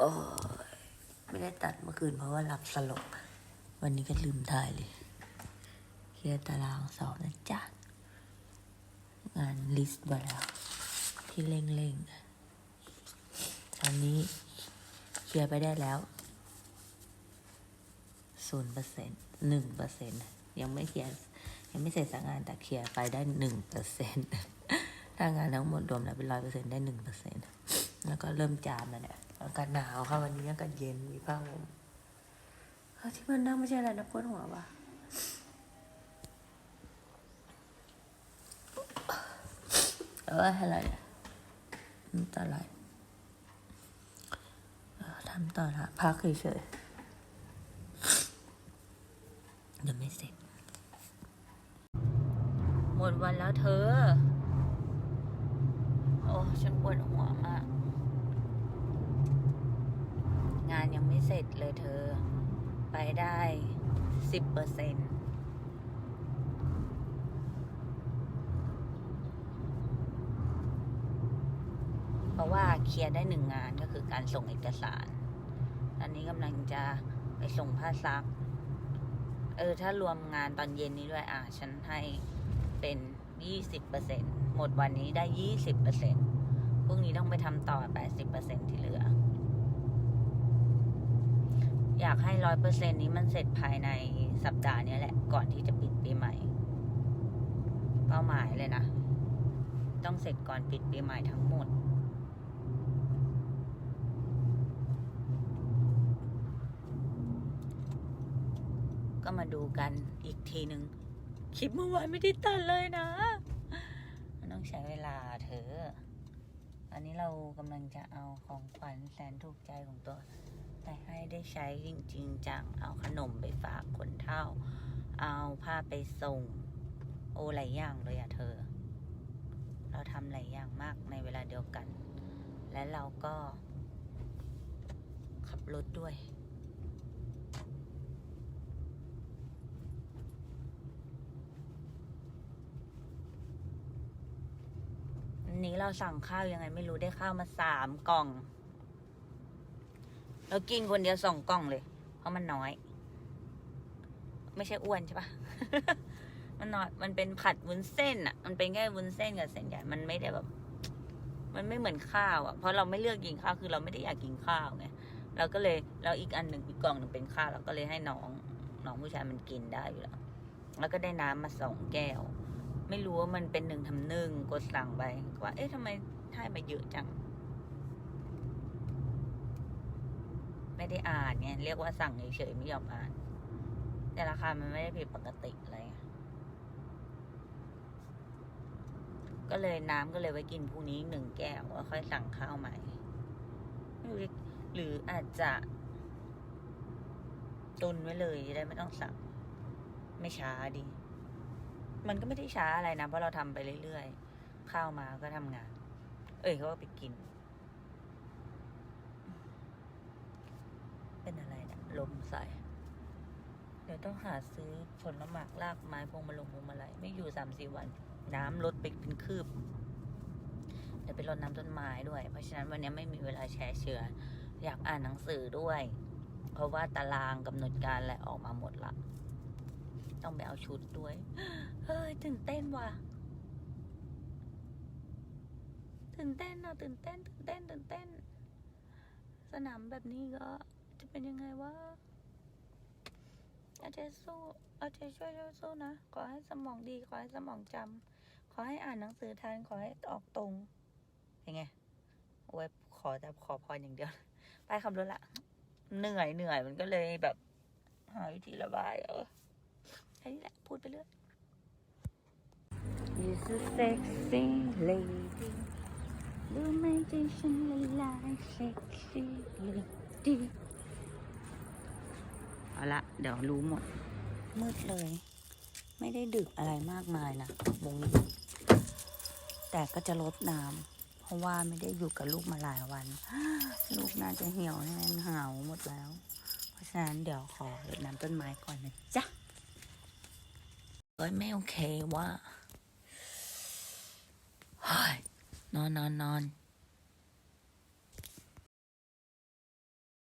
โอ้ไม่ได้ตัดเมื่อคืนเพราะว่าหลับสลบ วันนี้ก็ลืมถ่ายเลย เคลียร์ตารางสอบนะจ๊ะ งานลิสต์มาแล้ว ที่เร่งๆ ตอนนี้เคลียร์ไปได้แล้วศูนย์เปอร์เซ็นต์หนึ่งเปอร์เซ็นต์ยังไม่เคลียร์ยังไม่เสร็จสักงานแต่เคลียร์ไปได้หนึ่งเปอร์เซ็นต์ถ้างานทั้งหมดรวมแล้วเป็นร้อยเปอร์เซ็นต์ได้หนึ่งเปอร์เซ็นต์ แล้วก็เริ่มจามแล้วเนี่ยอากาศหนาวค่ะวันนี้อากาศเย็นมีผ้าห่มที่มันนั่งไม่ใช่อะไรนะปวดหัวปะเอออะไรอะน้ำตาไหลเออทำต่อละพักเฉยๆเดี๋ยวไม่เสร็จหมดวันแล้วเธอ โอ้ ฉันปวดหัวมาก งานยังไม่เสร็จเลยเธอ ไปได้สิบเปอร์เซ็นต์เพราะว่าเคลียร์ได้หนึ่งงานก็คือการส่งเอกสารอันนี้กำลังจะไปส่งผ้าซัก เออ ถ้ารวมงานตอนเย็นนี้ด้วย อะ ฉันให้เป็นยี่สิบเปอร์เซ็นหมดวันนี้ได้ยี่สิบเปอร์เซ็นพรุ่งนี้ต้องไปทำต่อแปดสิบเปอร์เซ็นที่เหลือ อยากให้ร้อยเปอร์เซ็นนี้มันเสร็จภายในสัปดาห์นี้แหละ ก่อนที่จะปิดปีใหม่ เป้าหมายเลยนะ ต้องเสร็จก่อนปิดปีใหม่ทั้งหมด ก็มาดูกันอีกทีหนึ่งคลิปเมื่อวานไม่ได้ตัดเลยนะมันต้องใช้เวลาเธออันนี้เรากำลังจะเอาของขวัญแสนถูกใจของตัว ไปให้ได้ใช้จริงๆจังเอาขนมไปฝากคนเฒ่า เอาผ้าไปส่ง โอ้หลายอย่างเลยอะเธอ เราทำหลายอย่างมากในเวลาเดียวกัน และเราก็ขับรถด้วยวันนี้เราสั่งข้าวยังไงไม่รู้ได้ข้าวมาสามกล่อง เรากินคนเดียวสองกล่องเลย เพราะมันน้อย ไม่ใช่อ้วนใช่ปะ มันน้อย มันเป็นผัดวุ้นเส้นอะมันเป็นแค่วุ้นเส้นกับเส้นใหญ่ มันไม่ได้แบบ มันไม่เหมือนข้าวอะเพราะเราไม่เลือกกินข้าว คือเราไม่ได้อยากกินข้าวไง เราก็เลยแล้วอีกอันหนึ่งอีกกล่องหนึ่งเป็นข้าว เราก็เลยให้น้อง น้องผู้ชายมันกินได้อยู่แล้ว แล้วก็ได้น้ำมาสองแก้ว ไม่รู้ว่ามันเป็นหนึ่งทำหนึ่งกดสั่งไปว่า เอ๊ะทำไมให้มาเยอะจัง ไม่ได้อ่านเนี่ยเรียกว่าสั่งเฉยๆไม่ยอมอ่าน แต่ราคามันไม่ได้ผิดปกติอะไรก็เลยน้ำก็เลยไว้กินพรุ่งนี้หนึ่งแก้วแล้วค่อยสั่งข้าวใหม่หรืออาจจะตุนไว้เลยจะได้ไม่ต้องสั่ง ไม่ช้าดี มันก็ไม่ได้ช้าอะไรนะ เพราะเราทำไปเรื่อยๆ ข้าวมาก็ทำงาน เอ้ยเขาก็ไปกินอะไรเนะี่ย ลมใส่ เดี๋ยวต้องหาซื้อผลละหมากลากไม้พวงมาลงพวงมาลัยไม่อยู่สามสี่วัน น้ำลดไปเป็นคืบเดี๋ยวไปรดน้ำต้นไม้ด้วย เพราะฉะนั้นวันนี้ไม่มีเวลาแชร์เชื้ออยากอ่านหนังสือด้วย เพราะว่าตารางกำหนดการอะไรออกมาหมดละต้องไปเอาชุดด้วย เฮ้ยตื่นเต้นว่ะ ตื่นเต้นอะตื่นเต้น ตื่นเต้น ตื่นเต้น สนามแบบนี้ก็ จะเป็นยังไงวะอาเจสู้อาเจช่วยช่วยสู้นะ ขอให้สมองดี ขอให้สมองจำ ขอให้อ่านหนังสือทัน ขอให้ออกตรง เป็นไงโอ้ยขอแต่ขอพรอย่างเดียว ไปขับรถละ เหนื่อยเหนื่อยมันก็เลยแบบ หาวิธีระบาย เออแค่นี้แหละ พูดไปเรื่อย You're so sexy lady รู้ไหมใจฉันละลาย sexy lady เอาละเดี๋ยวรู้หมด มืดเลย ไม่ได้ดึกอะไรมากมายนะวงนี้ แต่ก็จะลดน้ำเพราะว่าไม่ได้อยู่กับลูกมาหลายวัน ลูกน่าจะเหี่ยวแห้งเหาหมดแล้ว เพราะฉะนั้นเดี๋ยวขอรดน้ำต้นไม้ก่อนนะจ๊ะเอ้ยไม่โอเคว่าเฮ้ยนอนนอนนอน